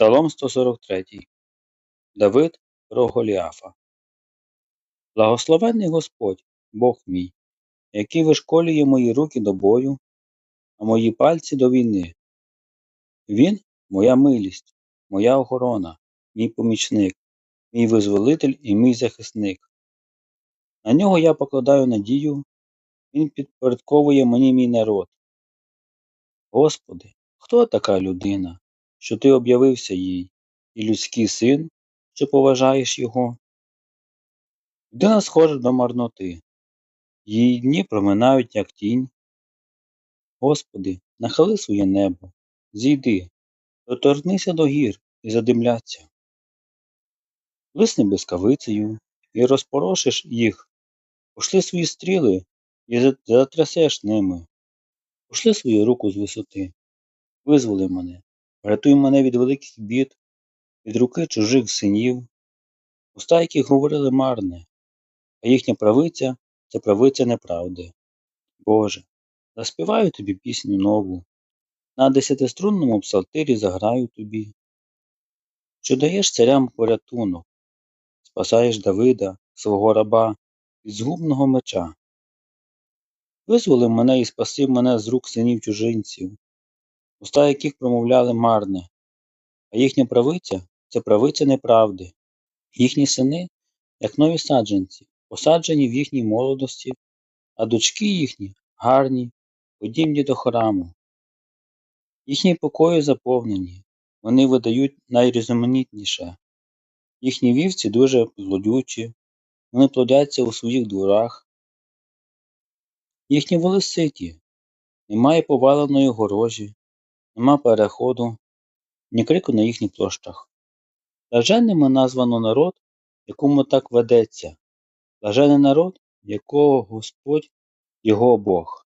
Псалом 143. Давид про Голіафа. Благословенний Господь, Бог мій, який вишколює мої руки до бою, а мої пальці до війни. Він моя милість, моя охорона, мій помічник, мій визволитель і мій захисник. На нього я покладаю надію, Він підпорядковує мені мій народ. Господи, хто така людина, що Ти об'явився їй, і людський син, що поважаєш його? Людина схожа до марноти, її дні проминають, як тінь. Господи, нахили своє небо, зійди, доторкнися до гір і задимляться. Лисни блискавицею і розпорошиш їх, пошли свої стріли і затрясеш ними, пошли свою руку з висоти, визволи мене, врятуй мене від великих бід, від руки чужих синів, уста, які говорили марне, а їхня правиця це правиця неправди. Боже, заспіваю тобі пісню нову, на десятиструнному псалтирі заграю тобі, що даєш царям порятунок, спасаєш Давида, свого раба, від згубного меча. Визволи мене і спаси мене з рук синів чужинців, уста яких промовляли марне, а їхня правиця це правиця неправди, їхні сини, як нові саджанці, посаджені в їхній молодості, а дочки їхні гарні, подібні до храму. Їхні покої заповнені, вони видають найрізноманітніше. Їхні вівці дуже злодючі, вони плодяться у своїх дворах. Їхні воли ситі, немає поваленої горожі, нема переходу, ні крику на їхніх площах. Блаженними названо народ, якому так ведеться, блажений народ, якого Господь його Бог.